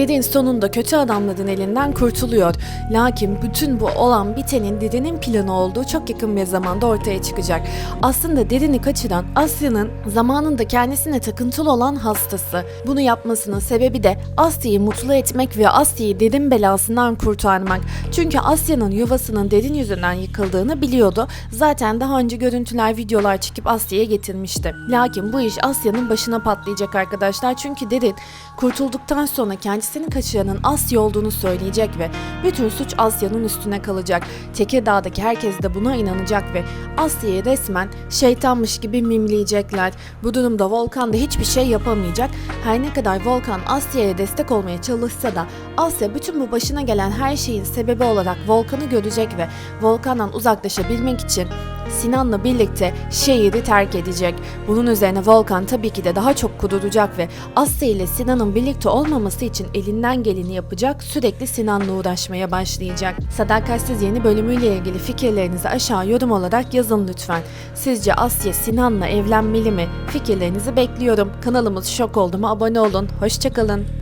Derin sonunda kötü adamların elinden kurtuluyor. Lakin bütün bu olan bitenin Derin'in planı olduğu çok yakın bir zamanda ortaya çıkacak. Aslında Derin'i kaçıran Asya'nın zamanında kendisine takıntılı olan hastası. Bunu yapmasının sebebi de Asya'yı mutlu etmek ve Asya'yı Derin belasından kurtarmak. Çünkü Asya'nın yuvasının Derin yüzünden yıkıldığını biliyordu. Zaten daha önce görüntüler, videolar çekip Asya'ya getirmişti. Lakin bu iş Asya'nın başına patlayacak arkadaşlar. Çünkü Derin kurtulduktan sonra kendisini kaçıranın Asya olduğunu söyleyecek ve bütün suç Asya'nın üstüne kalacak. Tekirdağ'daki herkes de buna inanacak ve Asya'yı resmen şeytanmış gibi mimleyecekler. Bu durumda Volkan da hiçbir şey yapamayacak. Her ne kadar Volkan Asya'ya destek olmaya çalışsa da Asya bütün bu başına gelen her şeyin sebebi olarak Volkan'ı görecek ve Volkan'dan uzaklaşabilmek için Sinan'la birlikte şehri terk edecek. Bunun üzerine Volkan tabii ki de daha çok kuduracak ve Asya ile Sinan'ın birlikte olmaması için elinden geleni yapacak, sürekli Sinan'la uğraşmaya başlayacak. Sadakatsiz yeni bölümüyle ilgili fikirlerinizi aşağı yorum olarak yazın lütfen. Sizce Asya Sinan'la evlenmeli mi? Fikirlerinizi bekliyorum. Kanalımız şok oldu mu abone olun. Hoşçakalın.